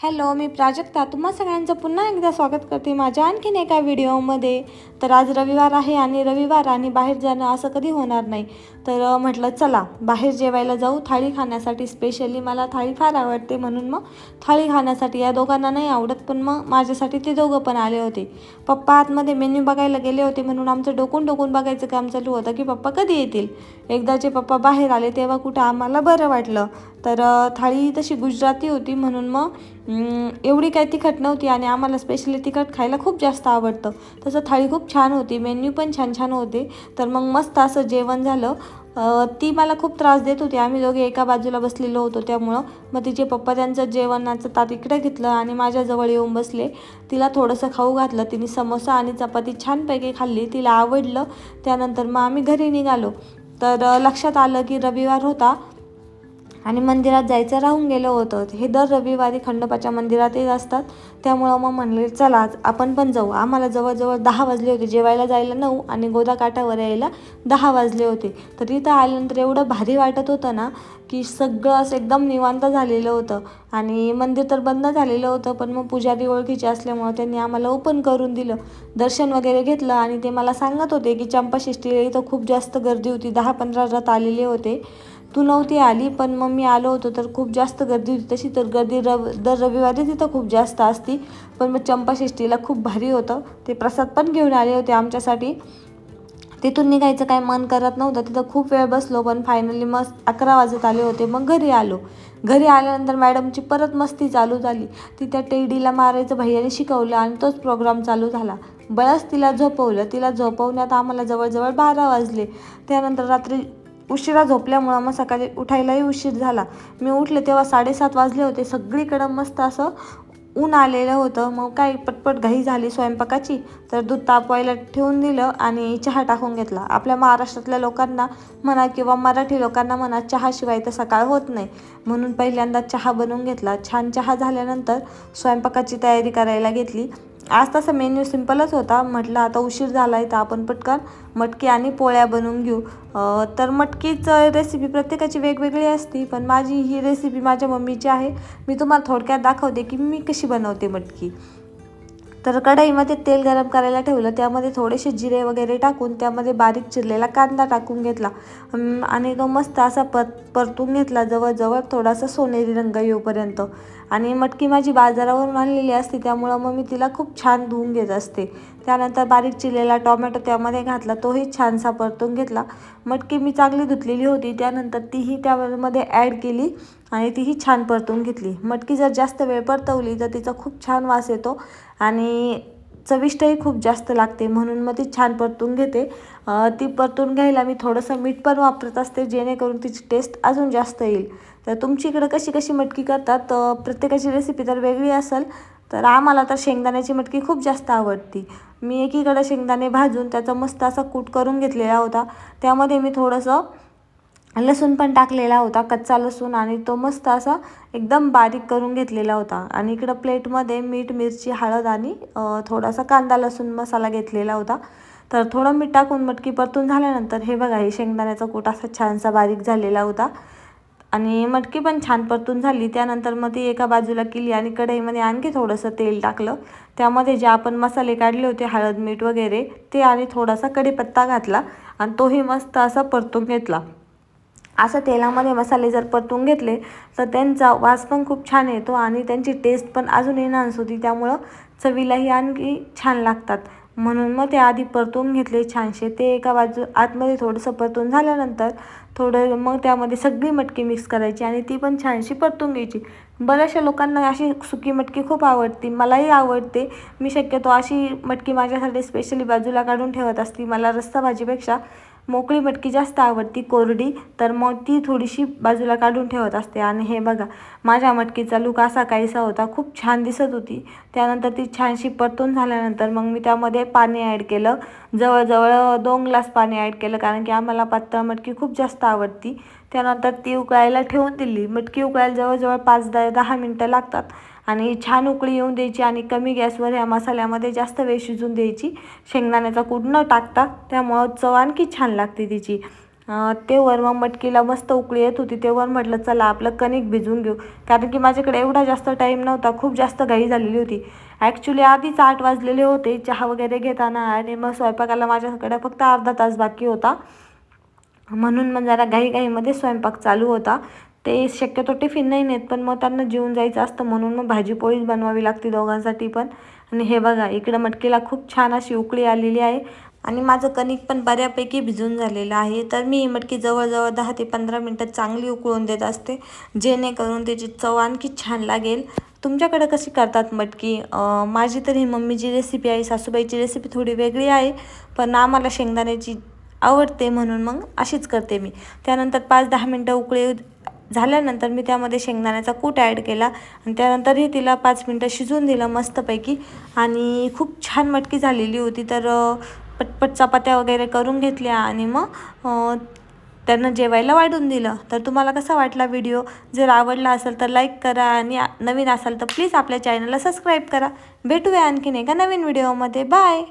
Hello मी प्राजक्ता. तुम्हा सगळ्यांचं पुन्हा एकदा स्वागत करते माझ्या आणखीन एका व्हिडिओमध्ये. तर आज रविवार आहे आणि रविवार आणि बाहेर जाणं असं कधी होणार नाही. तर म्हटलं चला बाहेर जेवायला जाऊ. थाळी खाण्यासाठी स्पेशली मला थाळी फार आवडते म्हणून मग थाळी खाण्यासाठी या दोघांना नाही आवडत पण मग माझ्यासाठी ते दोघं पण आले होते. पप्पा आतमध्ये मेन्यू बघायला गेले होते म्हणून आमचं डोकून डोकून बघायचं काम चालू होतं की पप्पा कधी येतील. एकदाचे पप्पा बाहेर आले तेव्हा कुठं आम्हाला बरं वाटलं. तर थाळी तशी गुजराती होती म्हणून मग एवढी काही तिखट नव्हती आणि आम्हाला स्पेशली तिखट खायला खूप जास्त आवडतं. तसं थाळी खूप छान होती मेन्यू पण छान छान होते. तर मग मस्त असं जेवण झालं. ती मला खूप त्रास देत होती. आम्ही दोघे एका बाजूला बसलेलो होतो. त्यामुळं मग तिचे पप्पा त्यांचं जेवणाचं ताट इकडे घेतलं आणि माझ्याजवळ येऊन बसले. तिला थोडंसं खाऊ घातलं. तिने समोसा आणि चपाती छानपैकी खाल्ली. तिला आवडलं. त्यानंतर मग आम्ही घरी निघालो. तर लक्षात आलं की रविवार होता. आणि मंदिरात जायचं राहून गेलं होतं. हे दर रविवारी खंडोबाच्या मंदिरात येत असतात. त्यामुळं मग म्हणले चला आज आपण पण जाऊ. आम्हाला जवळजवळ दहा वाजले होते. जेवायला जायला नऊ आणि गोदाकाठावर यायला दहा वाजले होते. तर तिथं आल्यानंतर एवढं भारी वाटत होतं ना की सगळं असं एकदम निवांत झालेलं होतं. आणि मंदिर तर बंद झालेलं होतं पण मग पुजारी ओळखीचे असल्यामुळं त्यांनी आम्हाला ओपन करून दिलं. दर्शन वगैरे घेतलं आणि ते मला सांगत होते की चंपाषष्ठीला इथं खूप जास्त गर्दी होती. दहा पंधरा रथ आलेले होते. तू नव्हती आली पण मग मी आलो होतो तर खूप जास्त गर्दी होती. तशी तर गर्दी रव दर रविवारी तिथं खूप जास्त असती. पण मग चंपाषष्ठीला खूप भारी होतं. ते प्रसाद पण घेऊन आले होते आमच्यासाठी. तिथून निघायचं काय मन करत नव्हतं. तिथं खूप वेळ बसलो पण फायनली मस्त अकरा वाजत आले होते. मग घरी आलो. घरी आल्यानंतर मॅडमची परत मस्ती चालू झाली. ती त्या टेडीला मारायचं भैयाने शिकवलं आणि तोच प्रोग्राम चालू झाला. बळच तिला झोपवलं. तिला झोपवण्यात आम्हाला जवळजवळ बारा वाजले. त्यानंतर रात्री उशिरा झोपल्यामुळं मग सकाळी उठायलाही उशीर झाला. मी उठले तेव्हा साडेसात वाजले होते. सगळीकडं मस्त असं ऊन आलेलं होतं. मग काय पटपट घाई झाली स्वयंपाकाची. तर दूध तापवायला ठेवून दिलं आणि चहा टाकून घेतला. आपल्या महाराष्ट्रातल्या लोकांना म्हणा किंवा मराठी लोकांना म्हणा चहाशिवाय तर सकाळ होत नाही. म्हणून पहिल्यांदा चहा बनवून घेतला. छान चहा झाल्यानंतर स्वयंपाकाची तयारी करायला घेतली. आज तसा मेन्यू सिम्पलच होता. म्हटलं आता उशीर झाला आहे तर आपण पटकन मटकी आणि पोळ्या बनवून घेऊ. तर मटकीचं रेसिपी प्रत्येकाची वेगवेगळी असते पण माझी ही रेसिपी माझ्या मम्मीची आहे. मी तुम्हाला थोडक्यात दाखवते की मी कशी बनवते मटकी. तर कढईमध्ये तेल गरम करायला ठेवलं. त्यामध्ये थोडेसे जिरे वगैरे टाकून त्यामध्ये बारीक चिरलेला कांदा टाकून घेतला. आणि तो मस्त असा पत परतून घेतला जवळजवळ थोडासा सोनेरी रंग येऊपर्यंत. आणि मटकी माझी बाजारावरून आणलेली असते त्यामुळं मग मी तिला खूप छान धुवून घेत असते. त्यानंतर बारीक चिरलेला टोमॅटो त्यामध्ये घातला तोही छानसा परतून घेतला. मटकी मी चांगली धुतलेली होती त्यानंतर तीही त्यामध्ये ॲड केली आणि तीही छान परतून घेतली. मटकी जर जास्त वेळ परतवली तर तिचा खूप छान वास येतो. आणि चविष्टही खूप जास्त लागते म्हणून मग ती छान परतून घेते. ती परतून घ्यायला मी थोडंसं मीठ पण वापरत असते जेणेकरून तिची टेस्ट अजून जास्त येईल. तर तुमची इकडं कशी कशी मटकी करतात? प्रत्येकाची रेसिपी तर वेगळी असेल तर आम्हाला तर शेंगदाण्याची मटकी खूप जास्त आवडती. मी एकीकडं शेंगदाणे भाजून त्याचा मस्त असा कूट करून घेतलेला होता. त्यामध्ये मी थोडंसं लसूण पण टाकलेला होता कच्चा लसूण आणि तो मस्त असा एकदम बारीक करून घेतलेला होता. आणि इकडं प्लेटमध्ये मीठ मिरची हळद आणि थोडासा कांदा लसूण मसाला घेतलेला होता. तर थोडं मीठ टाकून मटकी परतून झाल्यानंतर हे बघा हे शेंगदाण्याचा कूट असा छानसा बारीक झालेला होता. आणि मटकी पण छान परतून झाली. त्यानंतर मग ती एका बाजूला केली आणि कढईमध्ये आणखी थोडंसं तेल टाकलं. त्यामध्ये जे आपण मसाले काढले होते हळद मीठ वगैरे ते आणि थोडासा कढीपत्ता घातला आणि तोही मस्त असा परतून घेतला. असं तेलामध्ये मसाले जर परतून घेतले तर त्यांचा वास पण खूप छान येतो आणि त्यांची टेस्ट पण अजून एनहान्स होती. त्यामुळं चवीलाही आणखी छान लागतात. म्हणून मग ते आधी परतून घेतले छानसे. ते एका बाजू आतमध्ये थोडंसं परतून झाल्यानंतर थोडं मग त्यामध्ये सगळी मटकी मिक्स करायची आणि ती पण छानशी परतून घ्यायची. बऱ्याचशा लोकांना अशी सुकी मटकी खूप आवडते. मलाही आवडते. मी शक्यतो अशी मटकी माझ्यासाठी स्पेशली बाजूला काढून ठेवत असते. मला रस्सा भाजीपेक्षा मोकळी मटकी जास्त आवडती कोरडी तर मग ती थोडीशी बाजूला काढून ठेवत असते. आणि हे बघा माझ्या मटकीचा लूक असा काहीसा होता खूप छान दिसत होती. त्यानंतर ती छानशी परतून झाल्यानंतर मग मी त्यामध्ये पाणी ॲड केलं. जवळजवळ दोन ग्लास पाणी ॲड केलं कारण की आम्हाला पातळ मटकी खूप जास्त आवडती. त्यानंतर ती उकळायला ठेवून दिली. मटकी उकळायला जवळजवळ पाच दहा दहा मिनटं लागतात. आणि छान उकळी येऊन द्यायची आणि कमी गॅसवर ह्या मसाल्यामध्ये जास्त वेळ शिजून द्यायची. शेंगदाण्याचा कूट न टाकता त्यामुळं चव आणखी छान लागते तिची. तेवर मग मटकीला मस्त उकळी येत होती तेव्हा म्हटलं चला आपलं कणिक भिजवून घेऊ. कारण की माझ्याकडे एवढा जास्त टाईम नव्हता खूप जास्त घाई झालेली होती. ॲक्च्युली आधीच आठ वाजलेले होते चहा वगैरे घेताना आणि मग स्वयंपाकाला माझ्याकडे फक्त अर्धा तास बाकी होता. म्हणून मग जरा घाईघाईमध्ये स्वयंपाक चालू होता. ते शक्यतो टिफिन नाही नेत पण मग त्यांना जेवून जायचं असतं म्हणून मग भाजी पोळीच बनवावी लागते दोघांसाठी पण. आणि हे बघा इकडं मटकीला खूप छान अशी उकळी आलेली आहे. आणि माझं कणिक पण बऱ्यापैकी भिजून झालेलं आहे. तर मी ही मटकी जवळजवळ दहा ते पंधरा मिनटं चांगली उकळून देत असते जेणेकरून त्याची चव आणखी छान लागेल. तुमच्याकडे कशी करतात मटकी? माझी तर ही मम्मीची रेसिपी आहे सासूबाईची रेसिपी थोडी वेगळी आहे पण आम्हाला शेंगदाण्याची आवडते म्हणून मग अशीच करते मी. त्यानंतर पाच दहा मिनटं उकळी झाल्यानंतर मी त्यामध्ये शेंगदाण्याचा कूट ॲड केला आणि त्यानंतरही तिला पाच मिनटं शिजवून दिलं मस्तपैकी. आणि खूप छान मटकी झालेली होती तर पटपट चपात्या वगैरे करून घेतल्या आणि मग त्यांना जेवायला वाढून दिलं. तर तुम्हाला कसा वाटला व्हिडिओ? जर आवडला असेल तर लाईक करा आणि नवीन असाल तर प्लीज आपल्या चॅनलला सबस्क्राईब करा. भेटूया आणखीन एका नवीन व्हिडिओमध्ये बाय